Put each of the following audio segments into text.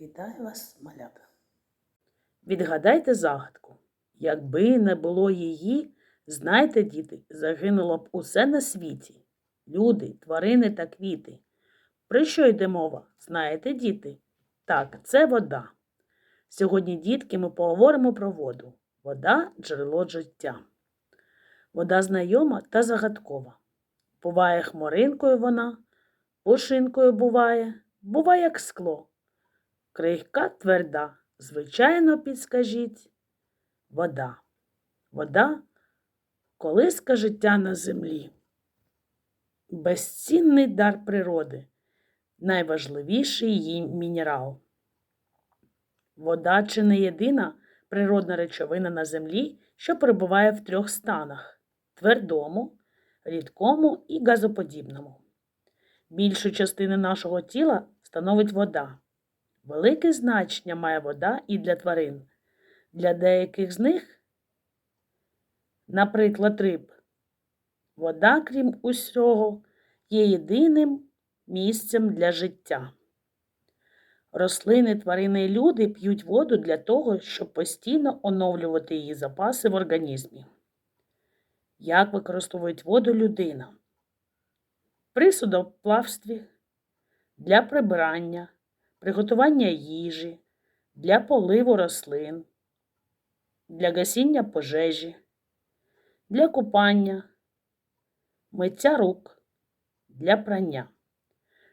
Вітаю вас, малята. Відгадайте загадку. Якби не було її, знайте, діти, загинуло б усе на світі. Люди, тварини та квіти. Про що йде мова? Знаєте, діти? Так, це вода. Сьогодні, дітки, ми поговоримо про воду. Вода джерело життя. Вода знайома та загадкова. Буває хмаринкою вона, пушинкою буває, буває як скло. Крихка тверда, звичайно, підскажіть. Вода. Вода колиска життя на землі. Безцінний дар природи, найважливіший її мінерал. Вода чи не єдина природна речовина на землі, що перебуває в трьох станах твердому, рідкому і газоподібному. Більшу частину нашого тіла становить вода. Велике значення має вода і для тварин. Для деяких з них, наприклад, риб, вода, крім усього, є єдиним місцем для життя. Рослини, тварини і люди п'ють воду для того, щоб постійно оновлювати її запаси в організмі. Як використовують воду людина? При судоплавстві, для прибирання, приготування їжі, для поливу рослин, для гасіння пожежі, для купання, миття рук, для прання.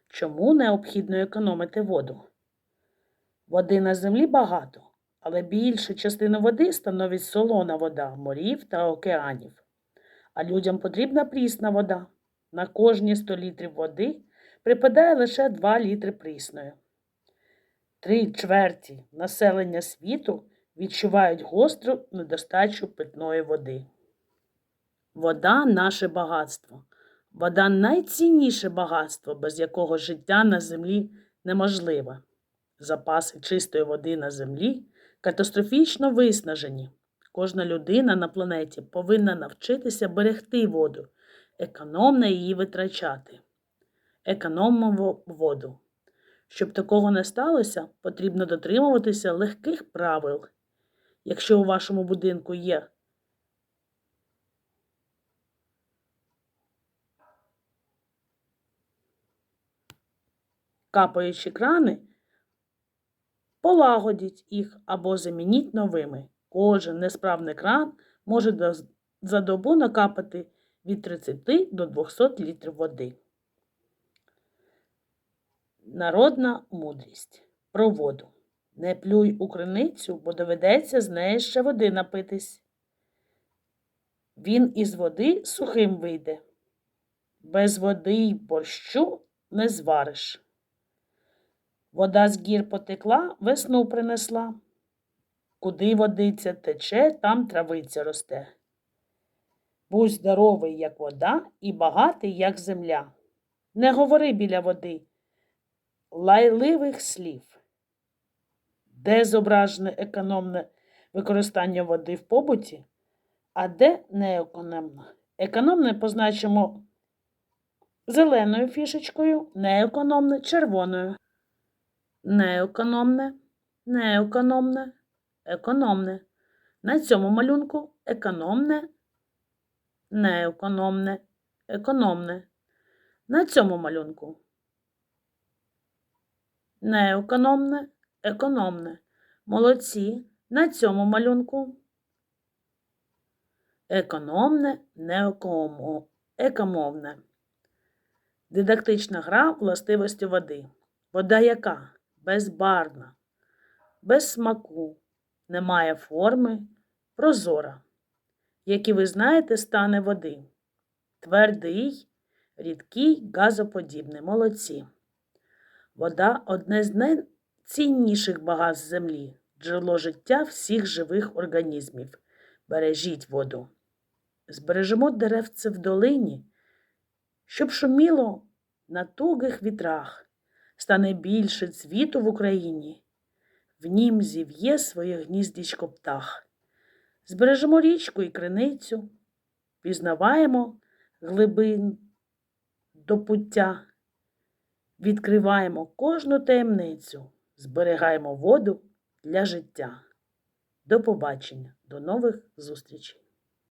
Чому необхідно економити воду? Води на землі багато, але більшу частину води становить солона вода морів та океанів. А людям потрібна прісна вода. На кожні 100 літрів води припадає лише 2 літри прісної. Три чверті населення світу відчувають гостру недостачу питної води. Вода наше багатство. Вода найцінніше багатство, без якого життя на землі неможливе. Запаси чистої води на землі катастрофічно виснажені. Кожна людина на планеті повинна навчитися берегти воду, економно її витрачати. Економимо воду. Щоб такого не сталося, потрібно дотримуватися легких правил. Якщо у вашому будинку є капаючі крани, полагодіть їх або замініть новими. Кожен несправний кран може за добу накапати від 30 до 200 літрів води. Народна мудрість про воду. Не плюй у криницю, бо доведеться з неї ще води напитись. Він із води сухим вийде. Без води й борщу не звариш. Вода з гір потекла, весну принесла. Куди водиця тече, там травиця росте. Будь здоровий, як вода, і багатий, як земля. Не говори біля води лайливих слів. Де зображене економне використання води в побуті, а де неекономне? Економне позначимо зеленою фішечкою, неекономне червоною. Неекономне, неекономне, економне. На цьому малюнку економне, неекономне, економне. На цьому малюнку неекономне, економне. Молодці. На цьому малюнку економне, екомовне. Дидактична гра властивості води. Вода яка? Безбарна, без смаку, не має форми, прозора. Які ви знаєте, стане води. Твердий, рідкий, газоподібний. Молодці. Вода одне з найцінніших багатств землі, джерело життя всіх живих організмів. Бережіть воду. Збережемо деревце в долині, щоб шуміло на тугих вітрах, стане більше цвіту в Україні, в нім зів'є своє гніздечко птах. Збережемо річку і криницю, пізнаваємо глибин до пуття відкриваємо кожну таємницю, зберігаємо воду для життя. До побачення, до нових зустрічей!